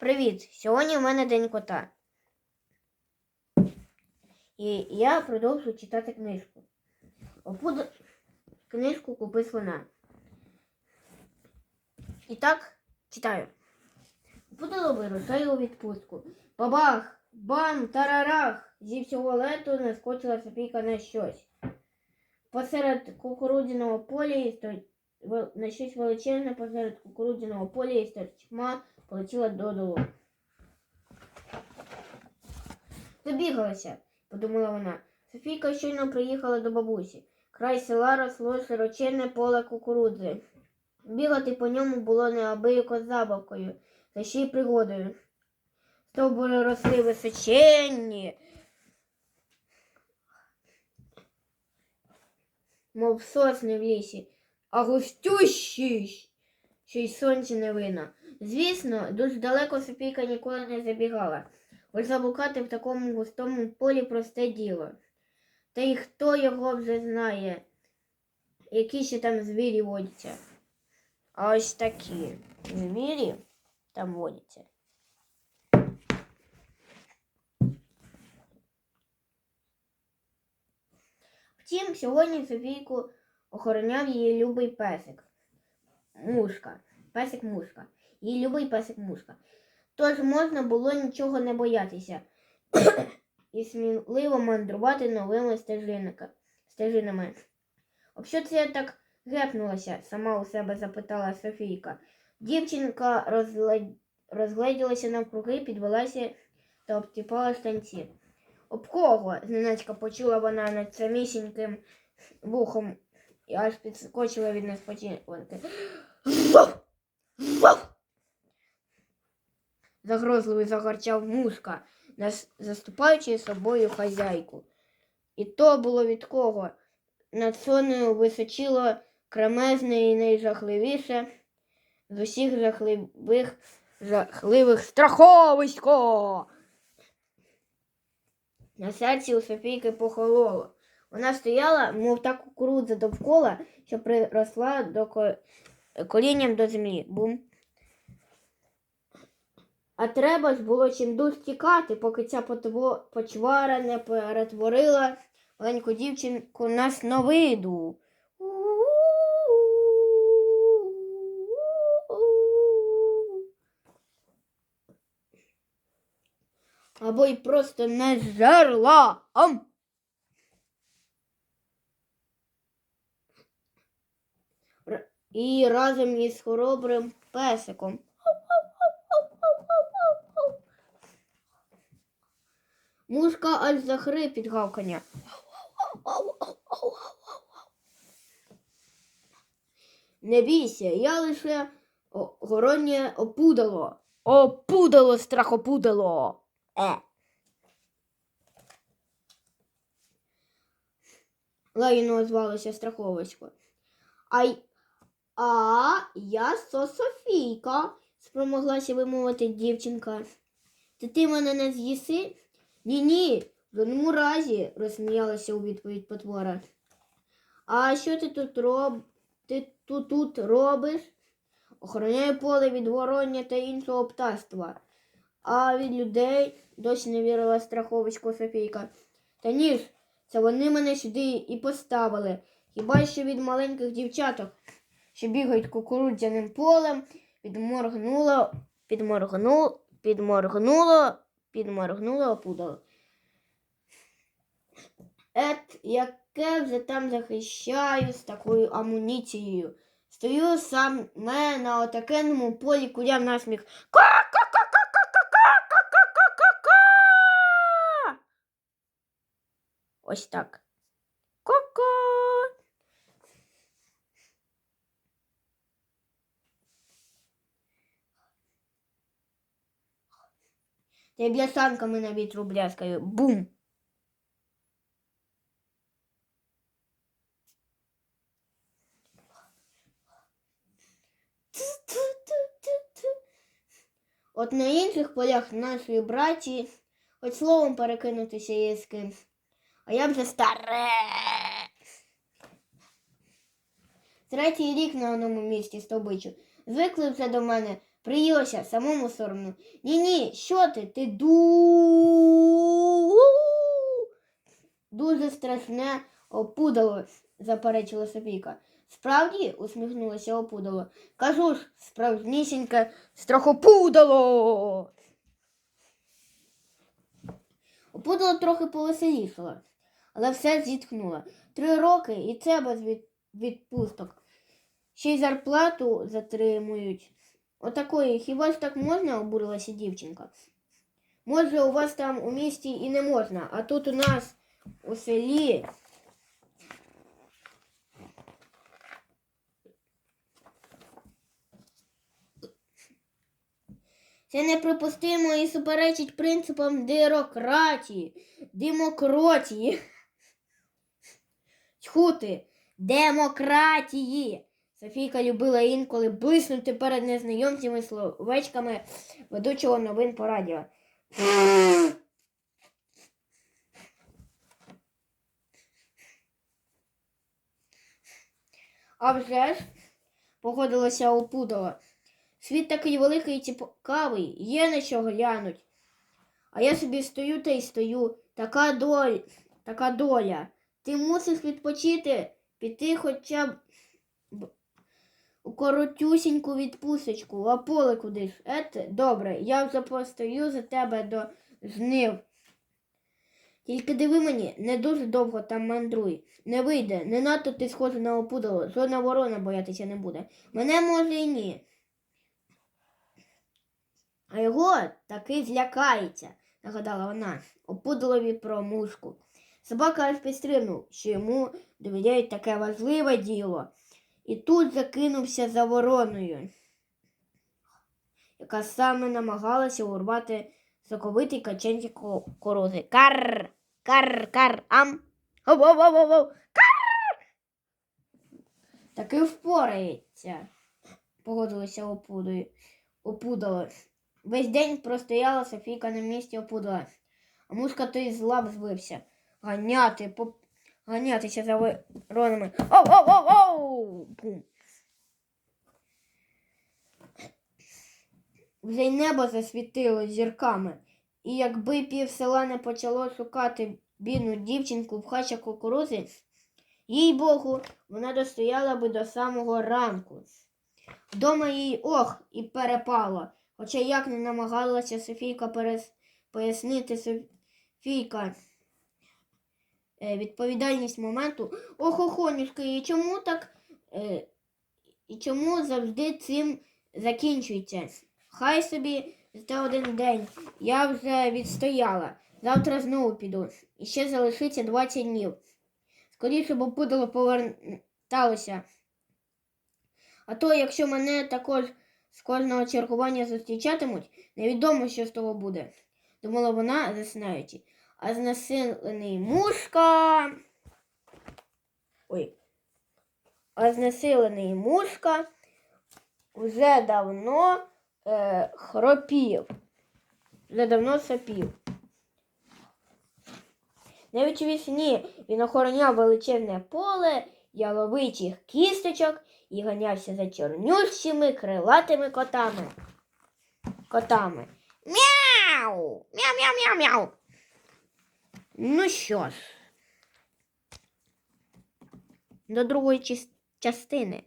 Привіт! Сьогодні в мене день кота. І я продовжую читати книжку. Опуд... Книжку купи слона. І так, читаю. Опудало вирушає у відпустку. Бабах! Бам! Тарарах! Зі всього лету наскочила Софійка на щось. Посеред кукурудзяного поля і на щось величезне посеред кукурудзяного поля і торчма полетіла додолу. Забігалася, подумала вона. Софійка щойно приїхала до бабусі. Край села росло широченне поле кукурудзи. Бігати по ньому було неабияко забавкою, та ще й пригодою. Стовбури росли височенні, мов сосни в лісі, а густющі, що й сонця не видно. Звісно, дуже далеко Софійка ніколи не забігала, бо заблукати в такому густому полі просте діло. Та й хто його вже знає, які ще там звірі водяться. А ось такі звірі там водяться. Втім, сьогодні Софійку охороняв її любий песик. Мушка. Песик мушка. Її любий песик мушка. Тож можна було нічого не боятися і сміливо мандрувати новими стежинами. Об що це так гепнулася? сама у себе запитала Софійка. Дівчинка розглед... розгледілася навкруги, підвелася та обтіпала штанці. Об кого? зненацька почула вона над самісіньким вухом і аж підскочила від несподіванки. Загрозливий загарчав мушка, нас- заступаючи собою хазяйку. І то було від кого. Над сонею височило кремезне і найжахливіше з усіх жахливих, жахливих страховисько. На серці у Софійки похололо. Вона стояла, мов та кукурудза довкола, що приросла до ко... колінням до землі. Бум. А треба ж було чимдуж тікати, поки ця почвара не перетворила маленьку дівчинку на сновиду. Або й просто не жерла. Ам! І разом із хоробрим песиком. Мушка аж захрип від гавкання. Не бійся, я лише гороннє опудало. Опудало, страхопудало. Е. Лагідно озвалося страховисько. А, а я Сософійка, спромоглася вимовити дівчинка. Ти ти мене не з'їси? Ні, ні, в жодному разі, розсміялася у відповідь потвора. А що ти тут роб... ти тут, тут робиш? Охороняю поле від вороння та іншого птаства. А від людей досі не вірила страховочку Софійка. Та ні ж, це вони мене сюди і поставили. Хіба що від маленьких дівчаток, що бігають кукурудзяним полем, підморгнуло, підморгнуло, підморгнуло, підморгнула опудало. Ет, яке вже там захищаю з такою амуніцією. Стою сам не на отакеному полі, куряв насміх. Ось так. Та й бляшанками на вітру бляскаю. Бум! От на інших полях нашої браті хоч словом перекинутися є з ким. А я вже старе. Третій рік на одному місці стовбичу. Звикли вже до мене Приїлося, самому соромно. Ні-ні, що ти? Ти ду... Дуже страшне опудало, заперечила Софійка. Справді, усміхнулася опудало. Кажу ж, справжнісіньке страхопудало. Опудало трохи повеселішало, але все зітхнула. Три роки і це без від... відпусток. Ще й зарплату затримують. Отакої, хіба ж так можна, обурилася дівчинка. Може, у вас там у місті і не можна, а тут у нас у селі. Це неприпустимо і суперечить принципам бюрократії, демократії. Тьху ти, демократії. Софійка любила інколи блиснути перед незнайомцями словечками ведучого новин по радіо. А вже ж, погодилася опудала. Світ такий великий і цікавий, є на що глянуть. А я собі стою та й стою. Така доля, така доля. Ти мусиш відпочити, піти хоча б коротюсіньку відпусточку, а поле куди ж? Ете, добре, я вже постою за тебе до жнив. Тільки диви мені, не дуже довго там мандруй. Не вийде, не надто ти схожа на опудало, жодна ворона боятися не буде. Мене може і ні. А його таки злякається, нагадала вона, опудалові про мушку. Собака аж підстрибнув, що йому довіряють таке важливе діло, і тут закинувся за вороною, яка саме намагалася урвати соковитий каченці корози. Кар, кар, кар, ам. Воу-воу-воу-воу, кар. Таки впорається, погодилася опудою. Весь день простояла Софійка на місці опудала. А мушка той з лап збився. Ганяти, по... ганятися за воронами. Оу, оу, оу, оу! Бум. Вже й небо засвітило зірками. І якби пів села не почало шукати бідну дівчинку в хача кукурузи, їй богу, вона достояла би до самого ранку. Вдома їй ох і перепало. Хоча як не намагалася Софійка перес... пояснити Софійка відповідальність моменту. Ох, охонюшки, і чому так? Е, і чому завжди цим закінчується? Хай собі за один день. Я вже відстояла. Завтра знову піду. І ще залишиться 20 днів. Скоріше б опудало поверталося. А то, якщо мене також з кожного чергування зустрічатимуть, невідомо, що з того буде, думала вона, засинаючи. А знесилений мушка. Ой. А мушка вже давно е, хропів. Вже давно сопів. Навіть у вісні він охороняв величезне поле яловичих кісточок і ганявся за чорнющими крилатими котами. Котами. Мяу! Мяу-мяу-мяу-мяу. Ну що ж, до другої частини.